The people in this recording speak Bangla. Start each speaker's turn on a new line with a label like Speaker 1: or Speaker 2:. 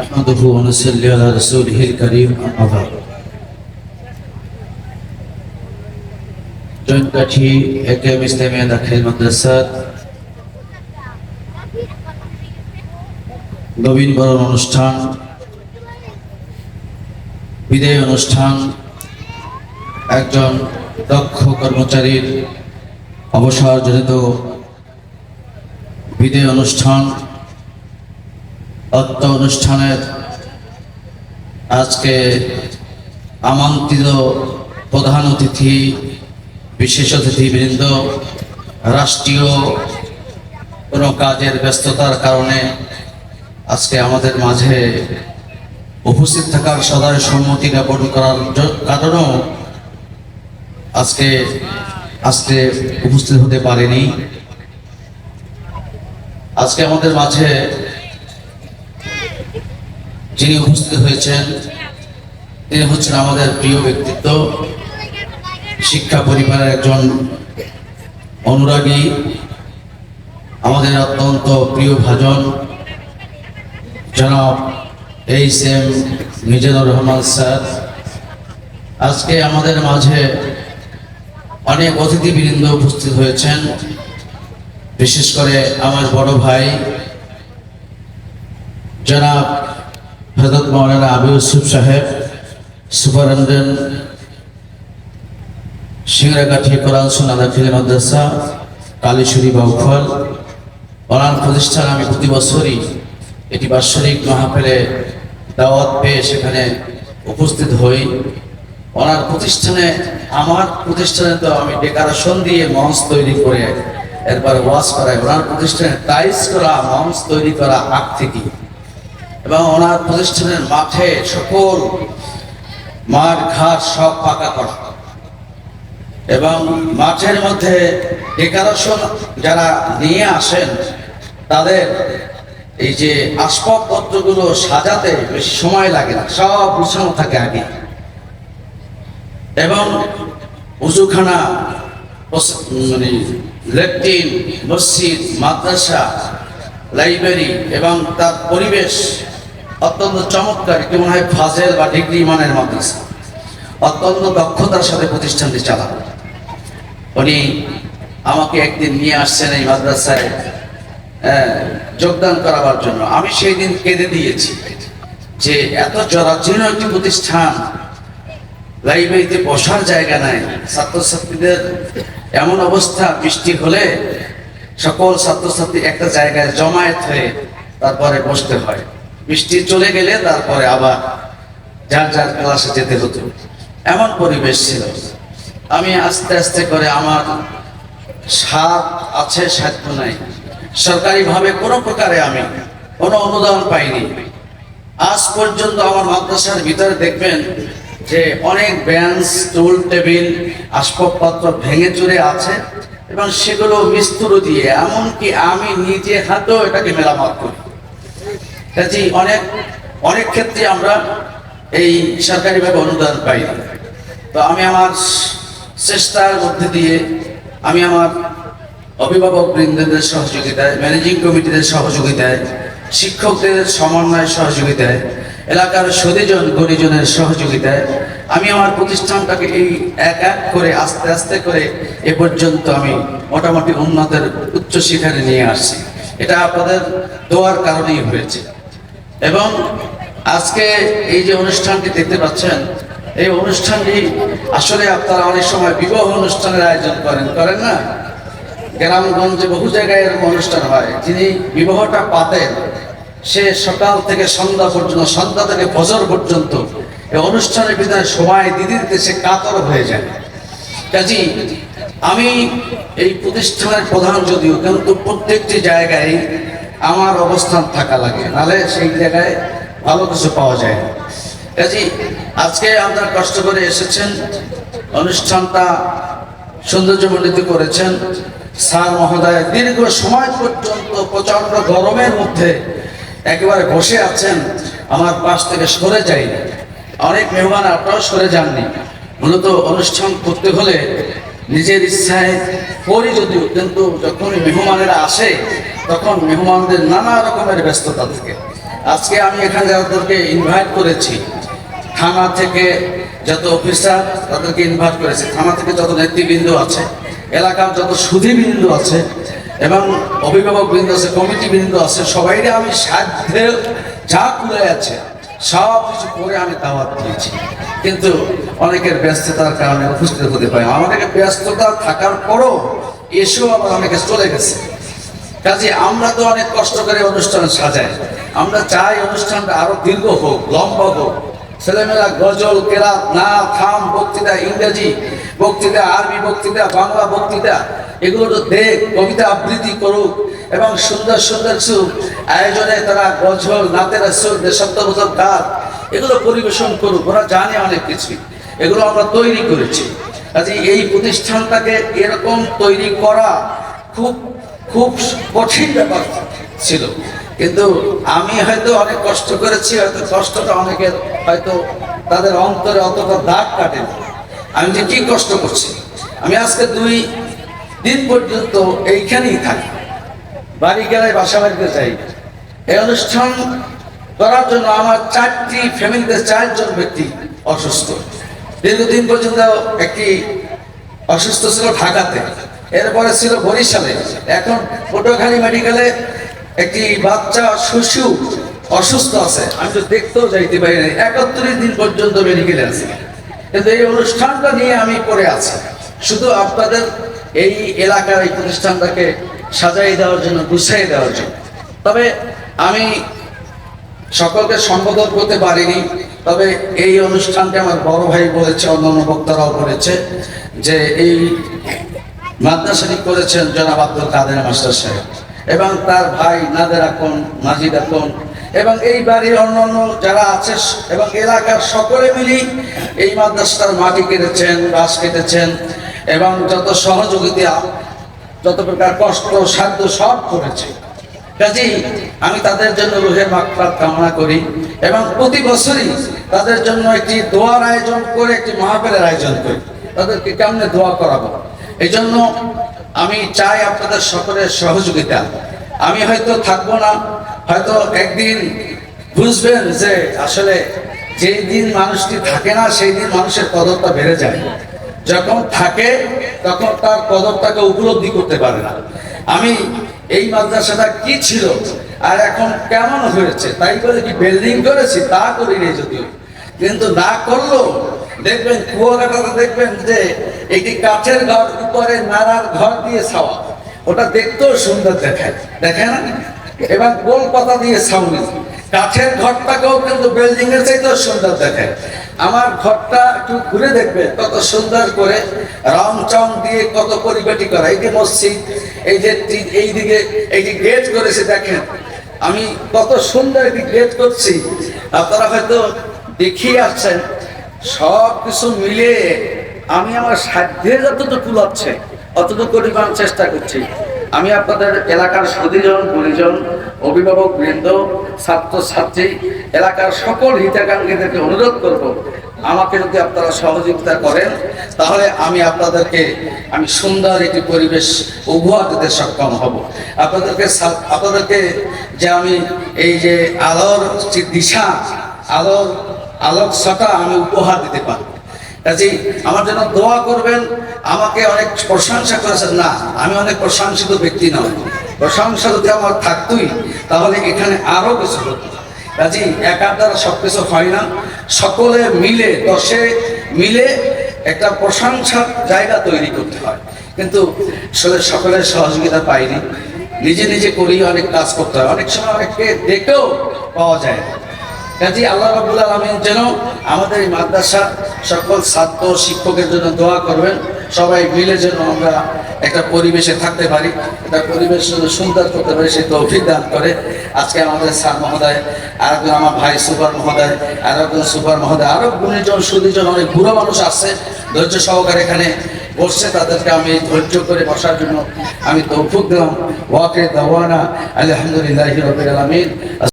Speaker 1: نحمده ونصلي على رسوله الكريم أما بعد জৈনকাঠি একেম ইসলামিয়া দাখিল মাদ্রাসার নবীনবরণ অনুষ্ঠান বিদায় অনুষ্ঠান একজন দক্ষ কর্মচারীর অবসরজনিত বিদায় অনুষ্ঠান অত্য অনুষ্ঠানের আজকে আমন্ত্রিত প্রধান অতিথি, বিশেষ অতিথিবৃন্দ, রাষ্ট্রীয় কোনো কাজের ব্যস্ততার কারণে আজকে আমাদের মাঝে উপস্থিত থাকার সদয় সম্মতি জ্ঞাপন করার কারণেও আজকে আজকে উপস্থিত হতে পারেনি। আজকে আমাদের মাঝে যিনি উপস্থিত হয়েছেন, তিনি হচ্ছেন আমাদের প্রিয় ব্যক্তিত্ব, শিক্ষা পরিবারের একজন অনুরাগী, আমাদের অত্যন্ত প্রিয় ভাজন, জনাব H M Mizanur Rahman sir. আজকে আমাদের মাঝে অনেক অতিথিবৃন্দ উপস্থিত হয়েছেন, বিশেষ করে আমার বড় ভাই, জনাব হজরত মৌলানা আবু ইউসুফ সাহেব সুপারিনটেন্ডেন্ট সিংরাকাঠি কোরআন সোনা দাখিল মাদ্রাসা কালীশ্বরী বাউফল ওনার প্রতিষ্ঠান আমি প্রতি বছরই এটি বাৎসরিক মাহফিলে দাওয়াত পেয়ে সেখানে উপস্থিত হই। ওনার প্রতিষ্ঠানে, আমার প্রতিষ্ঠানে তো আমি ডেকারেশন দিয়ে মঞ্চ তৈরি করে এরপরে ওয়াশ করাই। ওনার প্রতিষ্ঠানে টাইলস করা, মঞ্চ তৈরি করা আগ থেকে এবং ওনার প্রতিষ্ঠানের মাঠে সকল মাঠ, ঘাট সব পাকা করা। এবং মাঠের মধ্যে ডেকারেশন যারা নিয়ে আসেন, তাদের এই যে আসবাবপত্রগুলো সাজাতে বেশি সময় লাগে না, সব গুছানো থাকে আগে। এবং উজুখানা মানে ল্যাট্রিন মসজিদ, মাদ্রাসা, লাইব্রেরি এবং তার পরিবেশ অত্যন্ত চমৎকার এটি মনে হয় ফাজেল বা ডিগ্রি মানের মাদ্রাসা। অত্যন্ত দক্ষতার সাথে প্রতিষ্ঠানটি চালান। উনি আমাকে একদিন নিয়ে আসছেন এই মাদ্রাসায় যোগদান করাবার জন্য। আমি সেই দিন কেঁদে দিয়েছি যে এত জরাজীর্ণ একটি প্রতিষ্ঠান লাইব্রেরিতে বসার জায়গা নাই, ছাত্রছাত্রীদের এমন অবস্থা, বৃষ্টি হলে সকল ছাত্রছাত্রী একটা জায়গায় জমায়েত হয়ে তারপরে বসতে হয়। বৃষ্টি চলে গেলে তারপরে আবার যার যার ক্লাসে যেতে হতো। এমন পরিবেশ ছিল। আমি আস্তে আস্তে করে আমার সাপ আছে, সাধ্য নাই। সরকারিভাবে কোনো প্রকারে আমি কোনো অনুদান পাইনি। আজ পর্যন্ত আমার মাদ্রাসার ভিতরে দেখবেন যে অনেক বেঞ্চ টুল টেবিল আসবাবপত্র ভেঙে চুরে আছে এবং সেগুলো মিস্ত্রি দিয়ে, এমনকি আমি নিজে হাতেও এটাকে মেরামত করি। কাজে অনেক অনেক ক্ষেত্রে আমরা এই সরকারিভাবে অনুদান পাই তো আমি আমার চেষ্টার মধ্যে দিয়ে আমি আমার অভিভাবক বৃন্দদের সহযোগিতায় ম্যানেজিং কমিটিদের সহযোগিতায়, শিক্ষকদের সমন্বয় সহযোগিতায়, এলাকার সদীজন গরিজনের সহযোগিতায় আমি আমার প্রতিষ্ঠানটাকে এই এক এক করে আস্তে আস্তে করে এ পর্যন্ত আমি মোটামুটি উন্নতের উচ্চ শিখরে নিয়ে আসছি। এটা আপনাদের দোয়ার কারণেই হয়েছে। এবং আজকে এই যে অনুষ্ঠানটি দেখতে পাচ্ছেন, এই অনুষ্ঠানটি আসলে আপনারা অনেক সময় বিবাহ অনুষ্ঠানের আয়োজন করেন করেন না? গ্রামগঞ্জে বহু জায়গায় এরকম অনুষ্ঠান হয়। যিনি বিবাহটা পাতেন, সে সকাল থেকে সন্ধ্যা পর্যন্ত, সন্ধ্যা থেকে ফজর পর্যন্ত এই অনুষ্ঠানের ভিতরে সময় দিদি দিতে সে কাতর হয়ে যায়। কাজী, আমি এই প্রতিষ্ঠানের প্রধান যদিও, কিন্তু প্রত্যেকটি জায়গায় আমার অবস্থান থাকা লাগে। নাহলে সেই জায়গায় ভালো কিছু পাওয়া যায় না। কাজী আজকে আপনারা কষ্ট করে এসেছেন, অনুষ্ঠানটা সৌন্দর্যমণ্ডিত করেছেন। স্যার মহোদয় দীর্ঘ সময় পর্যন্ত প্রচণ্ড গরমের মধ্যে একেবারে বসে আছেন, আমার পাশ থেকে সরে যায়নি। অনেক মেহমান আপনারাও সরে যাননি। মূলত অনুষ্ঠান করতে হলে নিজের ইচ্ছায় করি যদিও কিন্তু যখন মেহমানেরা আসে তখন মেহমানদের নানা রকমের ব্যস্ততা থাকে। আজকে আমি এখানে যাদেরকে ইনভাইট করেছি, থানা থেকে যত অফিসার তাদেরকে ইনভাইট করেছে, থানা থেকে যত নেতৃবৃন্দ আছে, এলাকার যত সুধীবৃন্দ আছে এবং অভিভাবক বৃন্দ আছে কমিটি বৃন্দ আছে সবাইকে আমি সাধ্যে যা করে আছে, সব কিছু করে আমি দাওয়াত দিয়েছি। কিন্তু অনেকের ব্যস্ততার কারণে উপস্থিত হতে পারে আমাদেরকে ব্যস্ততা থাকার পরও এসেও আবার অনেকে চলে গেছে। কাজে আমরা তো অনেক কষ্ট করে অনুষ্ঠান সাজাই। আমরা চাই অনুষ্ঠানটা আরও দীর্ঘ হোক, লম্বা হোক। ছেলেমেয়েরা গজল, কেরাত না থাম, বক্তৃতা, ইংরেজি বক্তৃতা, আরবি বক্তৃতা, বাংলা বক্তৃতা, এগুলো তো দেখ, কবিতা আবৃত্তি করুক এবং সুন্দর সুন্দর সুর আয়োজনে তারা গজল, নাতের সুর দেশাত্মবোধক গান, এগুলো পরিবেশন করুক। ওরা জানে অনেক কিছু। এগুলো আমরা তৈরি করেছি। কাজে এই প্রতিষ্ঠানটাকে এরকম তৈরি করা খুব খুব কঠিন ব্যাপার ছিল। কিন্তু আমি হয়তো অনেক কষ্ট করেছি, হয়তো কষ্টটা অনেকের হয়তো তাদের অন্তরে অতটা দাগ কাটেনি আমি যে কি কষ্ট করছি? আমি আজকে দুই দিন পর্যন্ত এইখানেই থাকি। বাড়ি গেলে বাসা বাড়িতে যাই। এই অনুষ্ঠান করার জন্য আমার চারটি ফ্যামিলিতে চারজন ব্যক্তি অসুস্থ। দীর্ঘদিন পর্যন্ত একটি অসুস্থ ছিল ঢাকাতে। এরপরে ছিল বরিশালে। এখন পটুয়াখালী মেডিকেলে একটি বাচ্চা, শিশু অসুস্থ আছে। আমি তো দেখতেও যাইতে পারি না একাত্তরিশ দিন পর্যন্ত মেডিকেলে আছে। কিন্তু এই অনুষ্ঠানটা নিয়ে আমি করে আছি। শুধু আপনাদের এই এলাকার এই প্রতিষ্ঠানটাকে সাজাই দেওয়ার জন্য গুছাই দেওয়ার জন্য। তবে আমি সকলকে সম্বোধন করতে পারিনি। তবে এই অনুষ্ঠানটি আমার বড় ভাই বলেছে, অন্যান্য বক্তারাও বলেছে যে এই মাদ্রাসাটি করেছেন জনাব আব্দুল কাদের মাস্টার সাহেব। এবং তার ভাই নাদের আকন মাজিদ আকন, এবং এই বাড়ির অন্যান্য যারা আছে এবং এলাকার সকলে মিলেই এই মাদ্রাসার মাটি কেটেছেন বাস কেটেছেন, এবং যত সহযোগিতা, যত প্রকার কষ্ট, সাধ্য সব করেছে। কাজেই আমি তাদের জন্য রুহের মাকফাত কামনা করি এবং প্রতি বছরই তাদের জন্য একটি দোয়ার আয়োজন করে, একটি মাহফিলের আয়োজন করি তাদেরকে কেমনে দোয়া করাবো? এই জন্য আমি চাই আপনাদের সকলের সহযোগিতা। আমি হয়তো থাকব না, হয়তো একদিন বুঝবেন যে আসলে যেই দিন মানুষটি থাকে না, সেই দিন মানুষের কদরটা বেড়ে যায়। যখন থাকে, তখন তার কদরটাকে উপলব্ধি করতে পারে না। আমি এই মাদ্রাসাটা কি ছিল আর এখন কেমন হয়েছে, তাই করে কি বিল্ডিং করেছি, তা করি নেই যদিও। কিন্তু না করল দেখবেন কুয়াকাটাতে দেখবেন যে একটি কাঠের ঘর উপরে নাড়ার ঘর দিয়ে ছাওয়া। ওটা দেখতেও সুন্দর দেখায়। দেখে না? এবার গোল পাতা দিয়ে ছাউনি। কাঠের ঘরটাকেও কিন্তু বিল্ডিং এর চাইতেও সুন্দর দেখায়। আমার ঘরটা একটু ঘুরে দেখবে, কত সুন্দর করে রং চং দিয়ে কত পরিপাটি করা। এই যে মসজিদ, এই যে টি- এই যে গেট করেছে, দেখেন। আমি কত সুন্দর একটি গেট করছি। আপনারা হয়তো দেখিয়ে আসছেন। সব কিছু মিলে আমি আমার সাধ্যে যতটুকু কুলাচ্ছে, অতটুকু পরিমাণ চেষ্টা করছি। আমি আপনাদের এলাকার সুদীজন পরিজন অভিভাবক বৃন্দ ছাত্র ছাত্রী এলাকার সকল হিতাকাঙ্ক্ষীদেরকে অনুরোধ করব, আমাকে যদি আপনারা সহযোগিতা করেন, তাহলে আমি আপনাদেরকে, আমি সুন্দর একটি পরিবেশ উপহার দিতে সক্ষম হব। আপনাদেরকে আপনাদেরকে যে আমি এই যে আলোর যে দিশা, আলোর আলোক ছটা আমি উপহার দিতে পারব। কাজেই আমার জন্য দোয়া করবেন, আমাকে অনেক প্রশংসা করেছেন। না, আমি অনেক প্রশংসিত ব্যক্তি নয় প্রশংসা যদি আমার থাকতোই, তাহলে এখানে আরও কিছু হতো। কাজেই একার দ্বারা সব কিছু হয় না। সকলে মিলে, দশে মিলে একটা প্রশংসার জায়গা তৈরি করতে হয়। কিন্তু সকলের সহযোগিতা পাইনি। নিজে নিজে করেই অনেক কাজ করতে হয়। অনেক সময় অনেককে দেখেও পাওয়া যায় না। কাজী আল্লাহ রাবুল আলমিন যেন আমাদের এই মাদ্রাসা সকল ছাত্র, শিক্ষকের জন্য দোয়া করবেন। সবাই মিলে যেন আমরা একটা পরিবেশে থাকতে পারি, একটা পরিবেশ যেন সুন্দর করতে পারি সে তৌফিক দান করে। আজকে আমাদের স্যার মহোদয় আর আমার ভাই সুপার মহোদয় আর সুপার মহোদয়, আরও গুণীজন, সুদীজন অনেক বুড়ো মানুষ আসছে ধৈর্য সহকারে এখানে বসছে, তাদেরকে আমি ধৈর্য করে বসার জন্য আমি তৌফিক দিলাম। ওয়াকে দাওয়ানা, আলহামদুলিল্লাহ রবিল আলমিন।